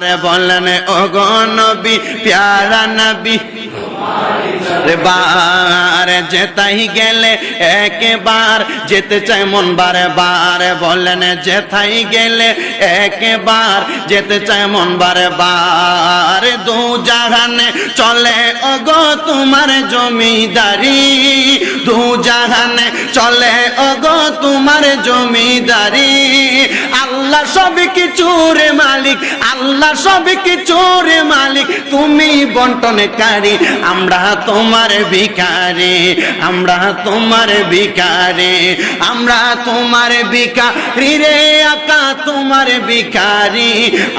বললেন ও গো নবী, প্যারা নবী বার যেতাই গেলে একবার যেতে চাই মন বারে বার। বললেন, যেতাই গেলে একবার যেতে চাই মন বারে দু জাহানে চলে ও গো তোমার জমিদারি। দু জাহানে চলে ও গো তোমার জমিদারি। আল্লাহ সব কিছুর মালিক, আল্লাহ সব কিছুর মালিক। তুমি বন্টনকারী, আমরা তোমার ভিকারি আমরা তোমার ভিকারি আমরা তোমার ভিকারি রে আকা, তোমার ভিকারি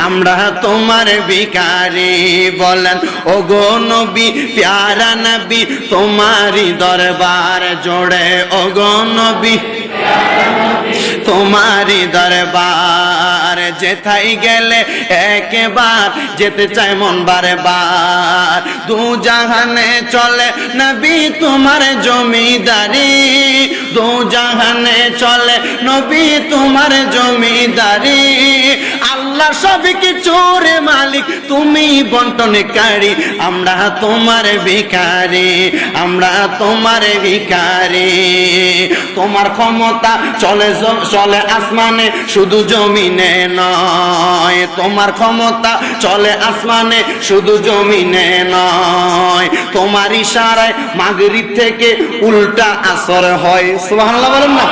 আমরা তোমার ভিকারি বলেন ও গো নবী, প্যারা নবী, তোমারই দরবার জোড়ে ও গো নবী। তোমারি দরবার যেথাই গেলে একবার যেতে চায় মন বার দু জাহানে চলে নবী তোমার জমিদারি, দু জাহানে চলে নবী তোমার জমিদারি। আল্লাহ সব কিছুর মালিক, তুমি বন্টনকারী আমরা তোমার ভিখারি, আমরা তোমার ভিখারি। তোমার ক্ষমতা চলে চলে আসমানে, শুধু জমিনে নয়। তোমার ক্ষমতা চলে আসমানে, শুধু জমিনে নয়। তোমার ইশারায় মাগরিব থেকে উল্টা আসর হয়। সুবহানাল্লাহ বলেন না?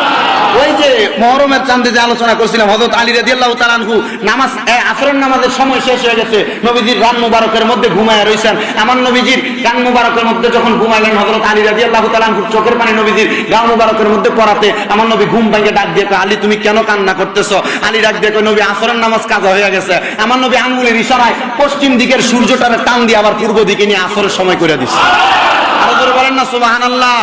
ওই যে মহরমের চান্দে যে আলোচনা করছিলাম হযরত আলী রাদিয়াল্লাহু তাআলা আনহু, নামাজ আসরের নামাজের সময় শেষ হয়ে গেছে, নবীজির রান মুবারকের মধ্যে ঘুমায় রইছেন। আমার নবীজির কান মুবারকের মধ্যে যখন ঘুমাইলেন হযরত আলী রাদিয়াল্লাহু তাআলা আনহুর চোখের পানি নবীজির গাও মুবারকের মধ্যে পড়াতে, আমার নবী ঘুম ভেঙে ডাক দিয়ে আলী, তুমি কেন কান্না করতেছো? আলী ডাক দিয়ে নবী, আসরের নামাজ কাজা হয়ে গেছে। আমার নবী আঙ্গুলের ইশারায় পশ্চিম দিকের সূর্যটারে টান দিয়ে আবার পূর্ব দিকে নিয়ে আসরের সময় করে দিচ্ছে জোরে বলেন না, সুবহানাল্লাহ।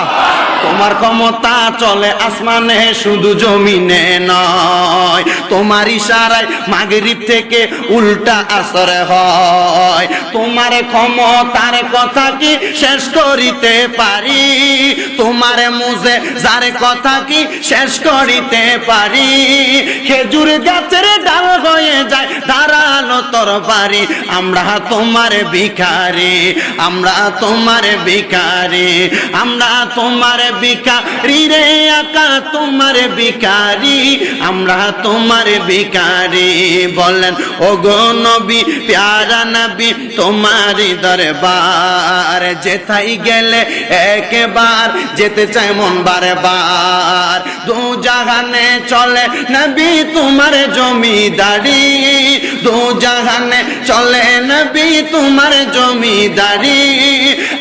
তোমার ক্ষমতা চলে আসমানে, শুধু জমিনে নয়। তোমার ইশারায় মাগরিব থেকে উল্টা আসরে হয়। তোমার ক্ষমতার কথা কি শেষ করিতে পারি? তোমার মুজে যার কথা কি শেষ করিতে পারি? খেজুর গাছের ডাল হয়ে যায়, দাঁড়ানো তরবারি। আমরা তোমার ভিখারি, আমরা তোমার ভিখারি, আমরা তোমার ভিখারি রে আকা তোমার ভিখারি, আমরা তোমার ভিখারি। বলেন ও গো নবী, প্যারা নবী তোমারই দরবার। যেথাই গেলে একবার যেতে চাই মন বারে বার দু জাহানে চলে নবী তোমার জমিদারি। দু জাহানে চলে নবী তোমার জমিদারি।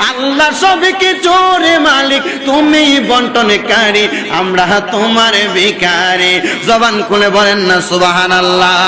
আল্লাহ সব কিছুর মালিক, তুমি বন্টনকারী, আমরা তোমার ভিখারি। জবান খুলে বলেন না সুবাহান আল্লাহ